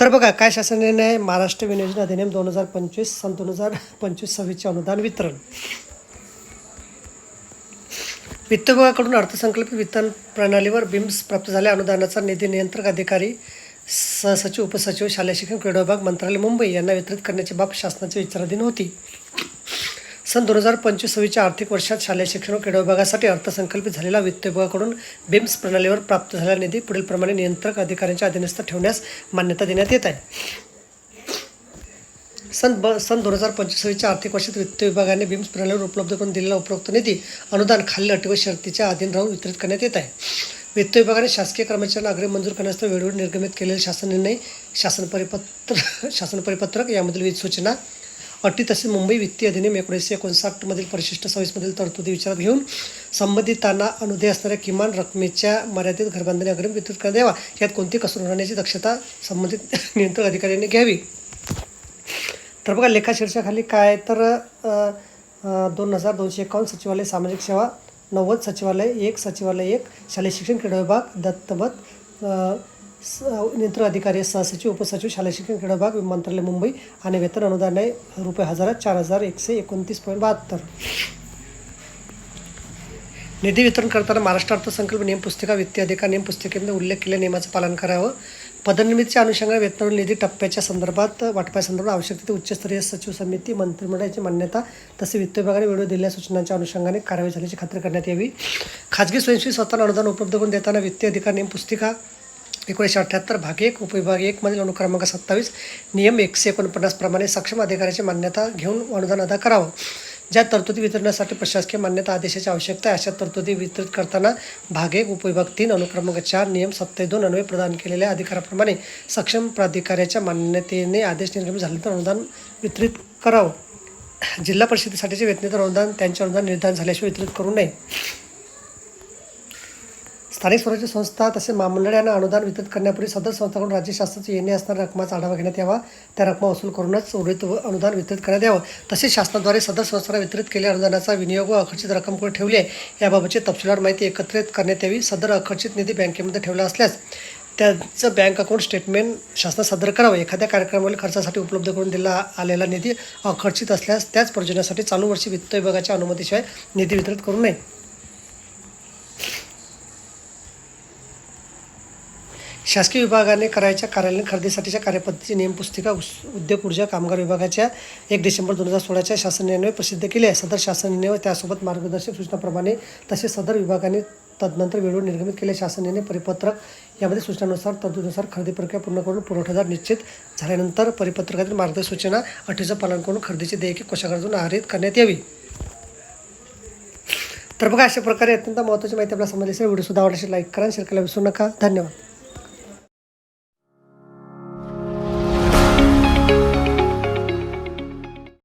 तर बघा काय शासन निर्णय महाराष्ट्र विनियोजन अधिनियम दोन हजार पंचवीस सन दोन हजार पंचवीस सव्वीसचे अनुदान वितरण. वित्त विभागाकडून अर्थसंकल्पित वितरण प्रणालीवर बिम्स प्राप्त झाल्या. अनुदानाचा निधी नियंत्रक अधिकारी सहसचिव उपसचिव शालेय शिक्षण क्रीडा विभाग मंत्रालय मुंबई यांना वितरित करण्याची बाब शासनाच्या विचाराधीन होती. सन दोन हजार पंचवीस सव्वीसच्या आर्थिक वर्षात शालेय शिक्षण व क्रीडा विभागासाठी अर्थसंकल्पित झालेला वित्त विभागाकडून बिम्स प्रणालीवर प्राप्त झालेला निधी पुढीलप्रमाणे नियंत्रक अधिकाऱ्यांच्या अधीनस्थ ठेवण्यास मान्यता देण्यात येत आहे. सन ब सन दोन हजार पंचवीस सव्वीसच्या आर्थिक वर्षात वित्त विभागाने बिम्स प्रणालीवर उपलब्ध करून दिलेला उपरोक्त निधी अनुदान खालील अटी व शर्तीच्या अधीन राहून वितरित करण्यात येत आहे. वित्त विभागाने शासकीय कर्मचाऱ्यांना अग्रिम मंजूर करण्यास वेळोवेळी निर्गमित केलेले शासन निर्णय शासन परिपत्र शासन परिपत्रक यामधील विविध सूचना अटी तसेच मुंबई वित्तीय अधिनियम एकोणीसशे एकोणसाठमधील परिशिष्ट सव्वीसमधील तरतुदी विचारात घेऊन संबंधितांना अनुदय असणाऱ्या किमान रकमेच्या मर्यादित घरबांधणी अग्रिम वितरित करण्यात यावा. यात कोणती कसूर होण्याची दक्षता संबंधित नियंत्रक अधिकाऱ्यांनी घ्यावी? तर बघा लेखा शीर्षाखाली काय तर दोन हजार दोनशे एकावन्न सचिवालय सामाजिक सेवा नव्वद सचिवालय एक सचिवालय एक शालेय शिक्षण क्रीडा विभाग दत्तमत स नियंत्रण अधिकारी सहसचिव उपसचिव शालेय शिक्षण क्रीडा विभाग मंत्रालय मुंबई आणि वेतन अनुदान आहे. रुपये हजारात चार हजार एकशे एकोणतीस पॉईंट बहात्तर. निधी वितरण करताना महाराष्ट्र अर्थसंकल्प नियम पुस्तिका वित्तीय अधिकार नियम पुस्तिकेमध्ये उल्लेख केलेल्या नियमाचं पालन करावं. पदनिमित्तच्या अनुषंगाने वेतन निधी टप्प्याच्या संदर्भात वाटपासंदर्भात आवश्यक ते उच्चस्तरीय सचिव समिती मंत्रिमंडळाची मान्यता तसे वित्त विभागाने वेळोवेळी दिलेल्या सूचनांच्या अनुषंगाने कारवाई झाल्याची खात्री करण्यात यावी. खाजगी स्वयंसेवी स्वतःला अनुदान उपलब्ध करून देताना वित्तीय अधिकार नियम पुस्तिका एकोणीसशे अठ्ठ्याहत्तर भाग एक उपविभाग एकमधील अनुक्रमांक सत्तावीस नियम एकशे एकोणपन्नास प्रमाणे सक्षम अधिकाऱ्याची मान्यता घेऊन अनुदान अदा करावं. ज्या तरतुदी वितरणासाठी प्रशासकीय मान्यता आदेशाची आवश्यकता आहे अशा तरतुदी वितरित करताना भाग एक उपविभाग तीन अनुक्रमांक चार नियम सत्तावीस दोन अन्वये प्रदान केलेल्या अधिकाराप्रमाणे सक्षम प्राधिकाऱ्याच्या मान्यतेने आदेश निर्गमित तर अनुदान वितरित करावं. जिल्हा परिषदेसाठीचे वेतनेतर अनुदान त्यांचे अनुदान निर्धारण झाल्याशिवाय वितरित करू नये. स्थानिक स्वराज्य संस्था तसेच महामंडळांना अनुदान वितरित करण्यापूर्वी सदर संस्थाकडून राज्य शासनाचे येणे असणाऱ्या रकमाचा आढावा घेण्यात यावा. त्या रकमा वसूल करूनच उर्वरित व अनुदान वितरित करण्यात यावं. तसेच शासनाद्वारे सदर संस्थांना वितरित केलेल्या अनुदानाचा विनियोग व अखर्चित रक्कम कुठे ठेवली आहे याबाबतची तपशीलवार माहिती एकत्रित करण्यात यावी. सदर अखर्चित निधी बँकेमध्ये ठेवला असल्यास त्याचं बँक अकाउंट स्टेटमेंट शासनात सादर करावं. एखाद्या कार्यक्रमावरील खर्चासाठी उपलब्ध करून दिला आलेला निधी अखर्चित असल्यास त्याच प्रयोजनासाठी चालू वर्षी वित्त विभागाच्या अनुमतीशिवाय निधी वितरित करू नये. शासकीय विभागाने करायच्या कार्यालयीन खरेदीसाठीच्या कार्यपद्धतीची नियमपुस्तिका उस- उद्योग ऊर्जा कामगार विभागाच्या एक डिसेंबर दोन हजार सोळाच्या शासन निर्णय प्रसिद्ध केले आहे. सदर शासन निर्णय त्यासोबत मार्गदर्शक सूचनाप्रमाणे तसेच सदर विभागाने तदनंतर वेळोवेळी निर्गमित केले शासनाने परिपत्रक यामध्ये सूचनानुसार तरतुदीनुसार खरेदी प्रक्रिया पूर्ण करून पुरवठादार निश्चित झाल्यानंतर परिपत्रकातील मार्गदर्शक सूचना अटीचं पालन करून खरेदीची देयके कोशागारातून आहारित करण्यात यावी. तर बघा अशा प्रकारे अत्यंत महत्त्वाची माहिती आपल्याला समजली असेल. व्हिडिओ सुद्धा आवडल्यास लाईक करा शेअर करायला विसरू नका. धन्यवाद.